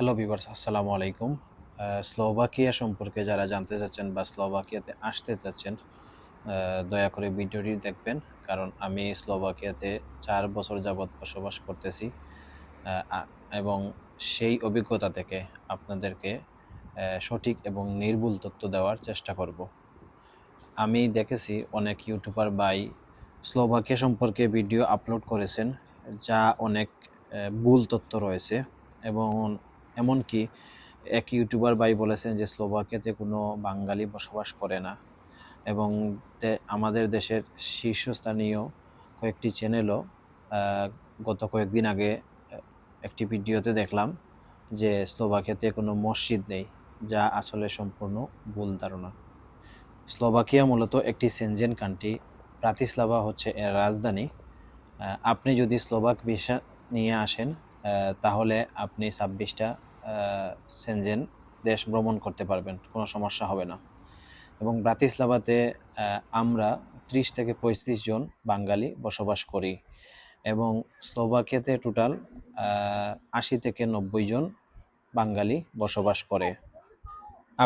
Hello viewers আসসালামু আলাইকুম Slovakia সম্পর্কে যারা জানতে চাচ্ছেন বা স্লোভাকিয়াতে আসতে চাচ্ছেন দয়া করে ভিডিওটি দেখবেন, কারণ আমি স্লোভাকিয়াতে চার বছর যাবৎ বসবাস করতেছি এবং সেই অভিজ্ঞতা থেকে আপনাদেরকে সঠিক এবং নির্ভুল তথ্য দেওয়ার চেষ্টা করব। আমি দেখেছি অনেক ইউটিউবার বাই স্লোভাকিয়া সম্পর্কে ভিডিও আপলোড করেছেন, যা অনেক ভুল তথ্য রয়েছে, এবং এমনকি এক ইউটিউবার ভাই বলেছেন যে স্লোভাকিয়াতে কোনো বাঙালি বসবাস করে না। এবং আমাদের দেশের শীর্ষস্থানীয় কয়েকটি চ্যানেলও গত কয়েকদিন আগে একটি ভিডিওতে দেখলাম যে স্লোভাকিয়াতে কোনো মসজিদ নেই, যা আসলে সম্পূর্ণ ভুল ধারণা। স্লোভাকিয়া মূলত একটি সেনজেন কান্ট্রি প্রাতিস্লাভা হচ্ছে এর রাজধানী। আপনি যদি স্লোভাক ভিসা নিয়ে আসেন তাহলে আপনি ছাব্বিশটা সেনজেন দেশ ভ্রমণ করতে পারবেন, কোনো সমস্যা হবে না। এবং ব্রাতিস্লাভাতে আমরা ত্রিশ থেকে পঁয়ত্রিশ জন বাঙালি বসবাস করি এবং স্লোভাকিয়াতে টোটাল আশি থেকে নব্বই জন বাঙালি বসবাস করে।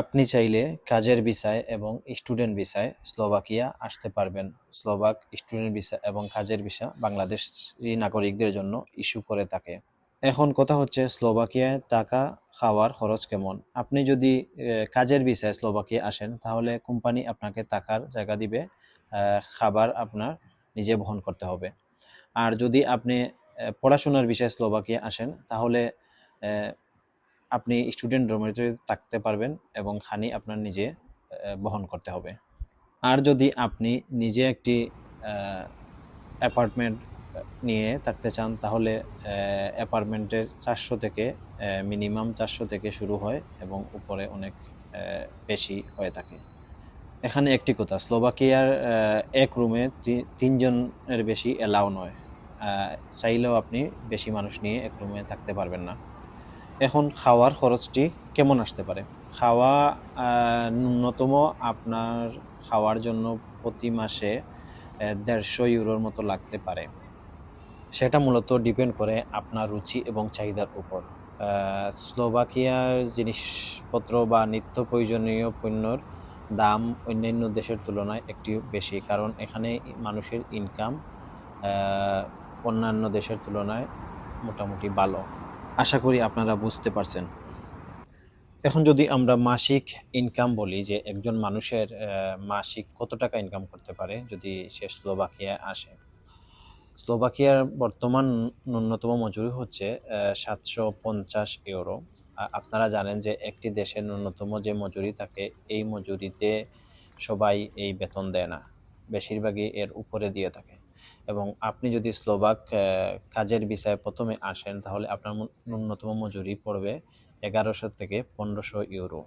আপনি চাইলে কাজের ভিসায় এবং স্টুডেন্ট ভিসায় স্লোভাকিয়া আসতে পারবেন। স্লোভাক স্টুডেন্ট ভিসা এবং কাজের ভিসা বাংলাদেশি নাগরিকদের জন্য ইস্যু করে থাকে। এখন কথা হচ্ছে স্লোভাকিয়ায় টাকা খাওয়ার খরচ কেমন? আপনি যদি কাজের ভিসায় স্লোভাকিয়া আসেন, তাহলে কোম্পানি আপনাকে টাকার জায়গা দিবে খাবার আপনার নিজে বহন করতে হবে। আর যদি আপনি পড়াশোনার বিষয়ে স্লোভাকিয়া আসেন, তাহলে আপনি স্টুডেন্ট ডরমিটরি থাকতে পারবেন এবং খানি আপনার নিজে বহন করতে হবে। আর যদি আপনি নিজে একটি অ্যাপার্টমেন্ট নিয়ে থাকতে চান, তাহলে অ্যাপার্টমেন্টের চারশো থেকে মিনিমাম চারশো থেকে শুরু হয় এবং উপরে অনেক বেশি হয়ে থাকে। এখানে একটি কথা, স্লোভাকিয়ার এক রুমে তিনজনের বেশি এলাও নয়। চাইলেও আপনি বেশি মানুষ নিয়ে এক রুমে থাকতে পারবেন না। এখন খাওয়ার খরচটি কেমন আসতে পারে? খাওয়া ন্যূনতম আপনার খাওয়ার জন্য প্রতি মাসে দেড়শো ইউরোর মতো লাগতে পারে। সেটা মূলত ডিপেন্ড করে আপনার রুচি এবং চাহিদার উপর। স্লোভাকিয়ার জিনিসপত্র বা নিত্য প্রয়োজনীয় পণ্যর দাম অন্যান্য দেশের তুলনায় একটু বেশি, কারণ এখানে মানুষের ইনকাম অন্যান্য দেশের তুলনায় মোটামুটি ভালো। আশা করি আপনারা বুঝতে পারছেন। এখন যদি আমরা মাসিক ইনকাম বলি, যে একজন মানুষের মাসিক কত টাকা ইনকাম করতে পারে যদি সে স্লোভাকিয়ায় আসে? স্লোভাকিয়ার বর্তমান ন্যূনতম মজুরি হচ্ছে সাতশো পঞ্চাশ ইউরো। আপনারা জানেন যে একটি দেশের ন্যূনতম যে মজুরি থাকে, এই মজুরিতে সবাই এই বেতন দেয় না। বেশিরভাগই এর উপরে দিয়ে থাকে। এবং আপনি যদি স্লোভাক কাজের বিষয়ে প্রথমে আসেন, তাহলে আপনার ন্যূনতম মজুরি পড়বে এগারোশো থেকে পনেরোশো ইউরো।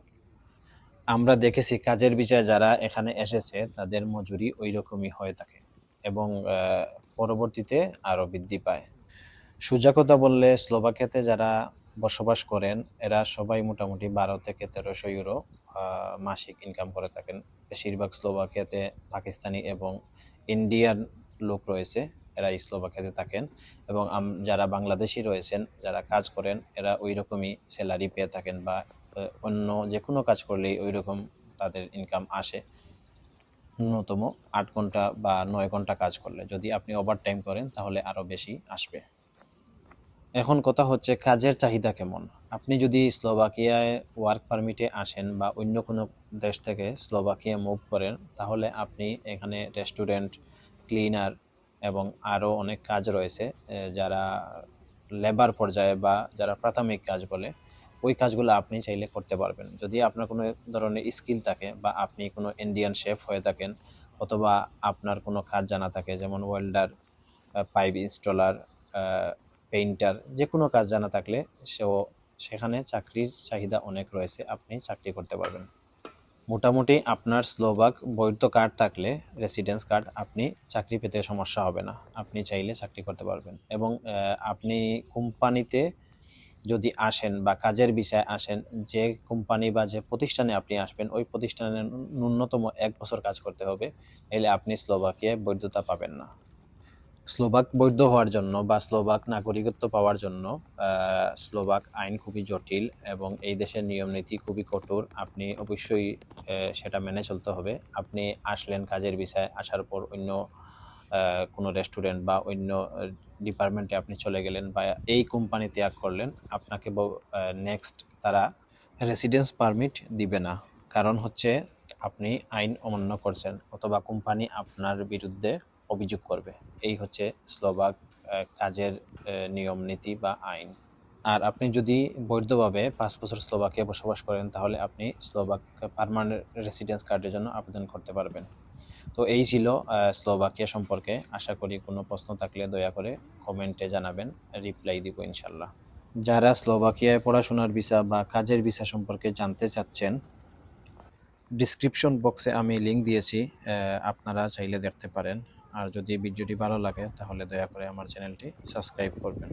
আমরা দেখেছি কাজের বিষয়ে যারা এখানে এসেছে, তাদের মজুরি ওই রকমই হয়ে থাকে। এবং পরবর্তীতে আরও বৃদ্ধি পায়। সোজা কথা বললে স্লোভাকিয়াতে যারা বসবাস করেন, এরা সবাই মোটামুটি বারো থেকে তেরোশো ইউরো মাসিক ইনকাম করে থাকেন। বেশিরভাগ স্লোভাকিয়াতে পাকিস্তানি এবং ইন্ডিয়ান লোক রয়েছে, এরা স্লোভাকিয়াতে থাকেন। এবং যারা বাংলাদেশি রয়েছেন, যারা কাজ করেন, এরা ওই রকমই স্যালারি পেয়ে থাকেন বা অন্য যে কোনো কাজ করলেই ওই রকম তাদের ইনকাম আসে। ন্যূনতম আট ঘণ্টা বা নয় ঘণ্টা কাজ করলে, যদি আপনি ওভার টাইম করেন, তাহলে আরও বেশি আসবে। এখন কথা হচ্ছে কাজের চাহিদা কেমন? আপনি যদি স্লোভাকিয়ায় ওয়ার্ক পারমিটে আসেন বা অন্য কোনো দেশ থেকে স্লোভাকিয়া মুভ করেন, তাহলে আপনি এখানে রেস্টুরেন্ট ক্লিনার এবং আরও অনেক কাজ রয়েছে যারা লেবার পর্যায়ে বা যারা প্রাথমিক কাজ বলে ওই কাজগুলো আপনি চাইলে করতে পারবেন। যদি আপনার কোনো ধরনের স্কিল থাকে বা আপনি কোনো ইন্ডিয়ান শেফ হয়ে থাকেন অথবা আপনার কোনো কাজ জানা থাকে, যেমন ওয়েল্ডার পাইপ ইনস্টলার পেইন্টার যে কোনো কাজ জানা থাকলে সেও সেখানে চাকরির চাহিদা অনেক রয়েছে, আপনি চাকরি করতে পারবেন। মোটামুটি আপনার স্লোভাক বৈধ কার্ড থাকলে রেসিডেন্স কার্ড আপনি চাকরি পেতে সমস্যা হবে না। আপনি চাইলে চাকরি করতে পারবেন এবং আপনি কোম্পানিতে যদি আসেন বা কাজের বিষয়ে আসেন, যে কোম্পানি বা যে প্রতিষ্ঠানে আপনি আসবেন, ওই প্রতিষ্ঠানে ন্যূনতম এক বছর কাজ করতে হবে। এলে আপনি স্লোভাকিয়ায় বৈধতা পাবেন না। স্লোভাক বৈধ হওয়ার জন্য বা স্লোভাক নাগরিকত্ব পাওয়ার জন্য স্লোভাক আইন খুবই জটিল এবং এই দেশের নিয়ম নীতি খুবই কঠোর। আপনি অবশ্যই সেটা মেনে চলতে হবে। আপনি আসলেন কাজের বিষয়ে, আসার পর অন্য কোনো রেস্টুরেন্ট বা অন্য ডিপার্টমেন্টে আপনি চলে গেলেন বা এই কোম্পানি ত্যাগ করলেন আপনাকে নেক্সট তারা রেসিডেন্স পারমিট দিবে না। কারণ হচ্ছে আপনি আইন অমান্য করছেন অথবা কোম্পানি আপনার বিরুদ্ধে অভিযোগ করবে। এই হচ্ছে স্লোভাক আহ, কাজের নিয়ম নীতি বা আইন। আর আপনি যদি বৈধভাবে পাঁচ বছর স্লোভাকিয়া বসবাস করেন তাহলে আপনি স্লোভাক পার্মানেন্ট রেসিডেন্স কার্ডের জন্য আবেদন করতে পারবেন। তো এই ছিল স্লোভাকিয়া সম্পর্কে। আশা করি কোনো প্রশ্ন থাকলে দয়া করে কমেন্টে জানাবেন, রিপ্লাই দিব ইনশাল্লাহ যারা স্লোভাকিয়ায় পড়াশোনার ভিসা বা কাজের ভিসা সম্পর্কে জানতে চাচ্ছেন ডিসক্রিপশন বক্সে আমি লিঙ্ক দিয়েছি আপনারা চাইলে দেখতে পারেন। আর যদি ভিডিওটি ভালো লাগে, তাহলে দয়া করে আমার চ্যানেলটি সাবস্ক্রাইব করবেন।